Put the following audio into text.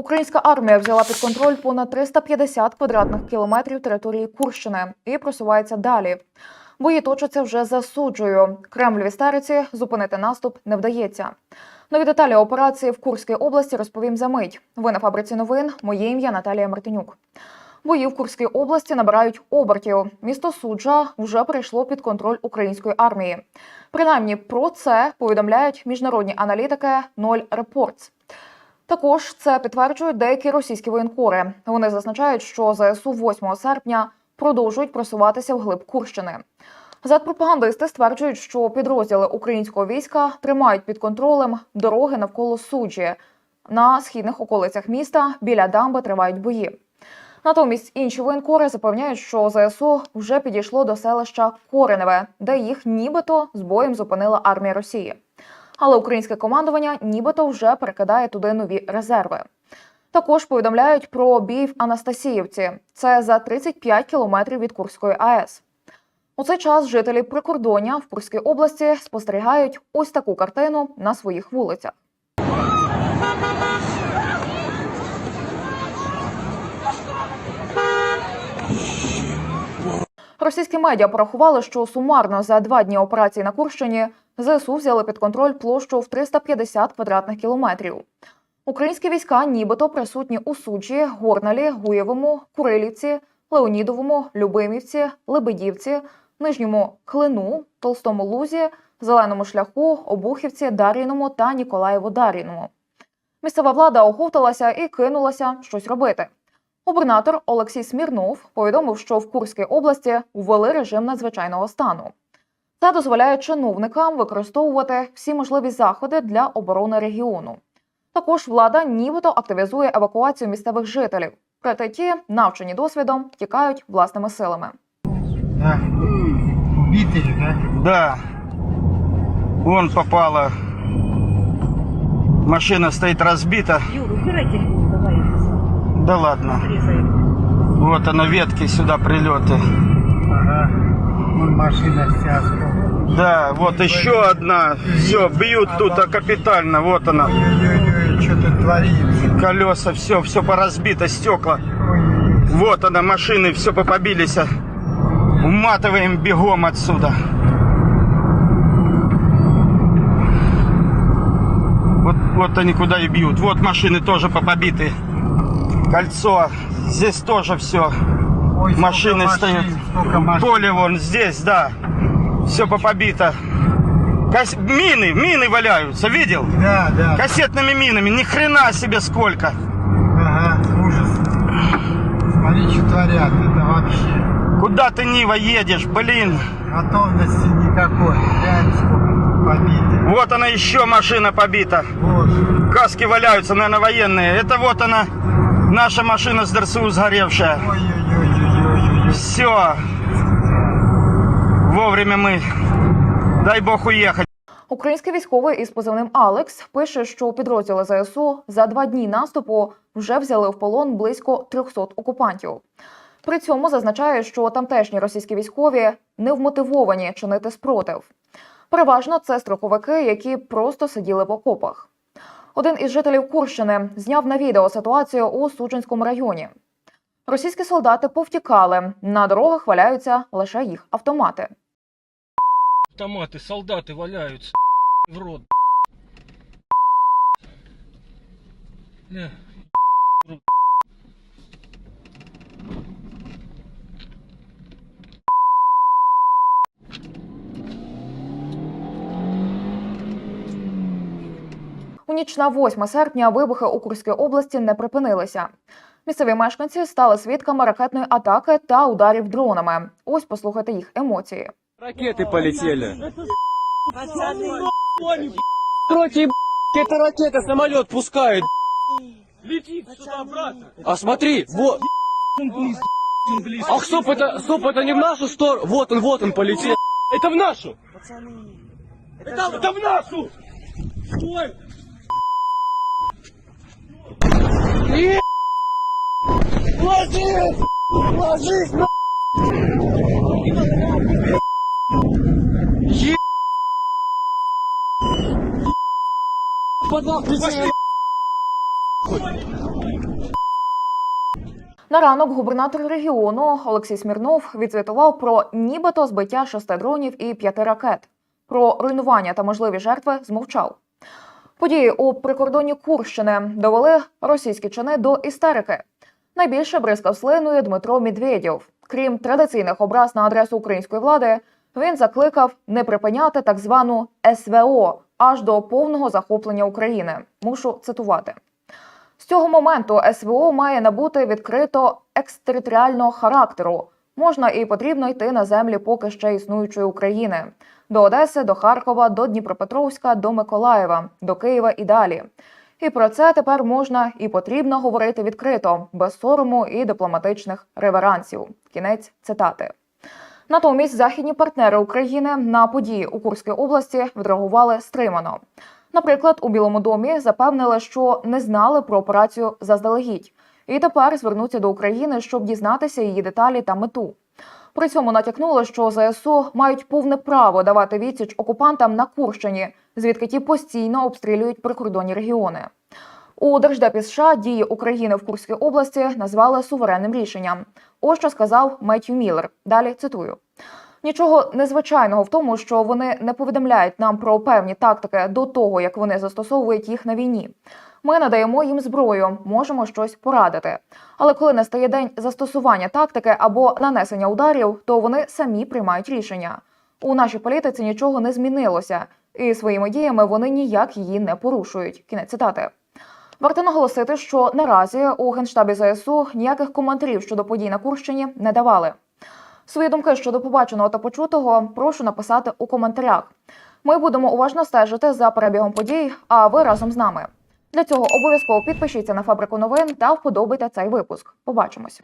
Українська армія взяла під контроль понад 350 квадратних кілометрів території Курщини і просувається далі. Бої точаться вже за суджею. Кремль в істериці зупинити наступ не вдається. Нові деталі операції в Курській області розповім за мить. Ви на фабриці новин. Моє ім'я Наталія Мартинюк. Бої в Курській області набирають обертів. Місто суджа вже перейшло під контроль української армії. Принаймні про це повідомляють міжнародні аналітики Ноль Reports. Також це підтверджують деякі російські воєнкори. Вони зазначають, що ЗСУ 8 серпня продовжують просуватися вглиб Курщини. Задпропагандисти стверджують, що підрозділи українського війська тримають під контролем дороги навколо суджі. На східних околицях міста біля дамби тривають бої. Натомість інші воєнкори запевняють, що ЗСУ вже підійшло до селища Кореневе, де їх нібито з боєм зупинила армія Росії. Але українське командування нібито вже перекидає туди нові резерви. Також повідомляють про бій в Анастасіївці. Це за 35 кілометрів від Курської АЕС. У цей час жителі прикордоння в Курській області спостерігають ось таку картину на своїх вулицях. Російські медіа порахували, що сумарно за два дні операції на Курщині ЗСУ взяли під контроль площу в 350 квадратних кілометрів. Українські війська нібито присутні у Суджі, Горналі, Гуєвому, Курилівці, Леонідовому, Любимівці, Лебедівці, Нижньому Клину, Толстому Лузі, Зеленому шляху, Обухівці, Дар'їному та Ніколаєву Дар'їному. Місцева влада оговталася і кинулася щось робити. Губернатор Олексій Смірнов повідомив, що в Курській області ввели режим надзвичайного стану. Це дозволяє чиновникам використовувати всі можливі заходи для оборони регіону. Також влада нібито активізує евакуацію місцевих жителів, проте ті, навчені досвідом, тікають власними силами. Да. Убитые, да? Да. Вон попала. Машина стоит разбита. Юр, убирай телефон, давай Да ладно. Вот она, ветки сюда прилеты. Ага. Вон машина вся Да, вот еще одна. Все, бьют тут а капитально. Вот она. Ой-ой-ой, что тут творится? Колеса, все, все поразбито, стекла. Вот она, машины, все попобились. Уматываем бегом отсюда. Вот, вот они куда и бьют. Вот машины тоже попобиты. Кольцо. Здесь тоже все. Ой, Машины машин, стоят. Машин. Поле вон здесь, да. Все попобито. Кас- Мины, мины валяются, видел? Да, да. Кассетными минами, ни хрена себе сколько. Ага, ужас. Смотри, что творят. Это вообще Куда ты, Нива, едешь, блин? готовности никакой. Глянь, сколько тут побитых. Вот она еще машина побита. Боже. Каски валяются, наверное, военные. Это вот она, наша машина с ДРСУ сгоревшая. Все. Вовремя мы. Дай бог уехать. Український військовий із позивним Алекс пише, що підрозділи ЗСУ за два дні наступу вже взяли в полон близько 300 окупантів. При цьому зазначає, що тамтешні російські військові не вмотивовані чинити спротив. Переважно це строковики, які просто сиділи в окопах. Один із жителів Курщини зняв на відео ситуацію у Суджинському районі. Російські солдати повтікали. На дорогах валяються лише їх автомати. Автомати, солдати валяються в рот. У ніч на 8 серпня вибухи у Курській області не припинилися. Місцеві мешканці стали свідками ракетної атаки та ударів дронами. Ось послухайте їх емоції. Ракеты полетели. Короче, это ракета самолет пускает. летит сюда обратно. А смотри, вот. Ах, стоп, это, стоп, это не в нашу сторону. Вот он, вот он полетел. Это в нашу. Это, это в нашу! Стой! Е- Ложись! Ложись, на! На ранок губернатор регіону Олексій Смірнов відзвітував про нібито збиття шести дронів і п'яти ракет. Про руйнування та можливі жертви змовчав. Події у прикордонні Курщини довели російські чини до істерики. Найбільше бризкав слиною Дмитро Медведєв. Крім традиційних образ на адресу української влади, він закликав не припиняти так звану СВО аж до повного захоплення України. Мушу цитувати. З цього моменту СВО має набути відкрито екстериторіального характеру. Можна і потрібно йти на землі поки ще існуючої України до Одеси, до Харкова, до Дніпропетровська, до Миколаєва, до Києва і далі. І про це тепер можна і потрібно говорити відкрито, без сорому і дипломатичних реверансів. Кінець цитати. Натомість західні партнери України на події у Курській області відреагували стримано. Наприклад, у Білому домі запевнили, що не знали про операцію заздалегідь, і тепер звернуться до України, щоб дізнатися її деталі та мету. При цьому натякнули, що ЗСУ мають повне право давати відсіч окупантам на Курщині, звідки ті постійно обстрілюють прикордонні регіони. У Держдепі США дії України в Курській області назвали суверенним рішенням. Ось що сказав Меттью Міллер. Далі цитую. Нічого незвичайного в тому, що вони не повідомляють нам про певні тактики до того, як вони застосовують їх на війні. Ми надаємо їм зброю, можемо щось порадити. Але коли настає день застосування тактики або нанесення ударів, то вони самі приймають рішення. У нашій політиці нічого не змінилося, і своїми діями вони ніяк її не порушують. Кінець цитати. Варто наголосити, що наразі у генштабі ЗСУ ніяких коментарів щодо подій на Курщині не давали. Свої думки щодо побаченого та почутого прошу написати у коментарях. Ми будемо уважно стежити за перебігом подій, а ви разом з нами. Для цього обов'язково підпишіться на фабрику новин та вподобайте цей випуск. Побачимось.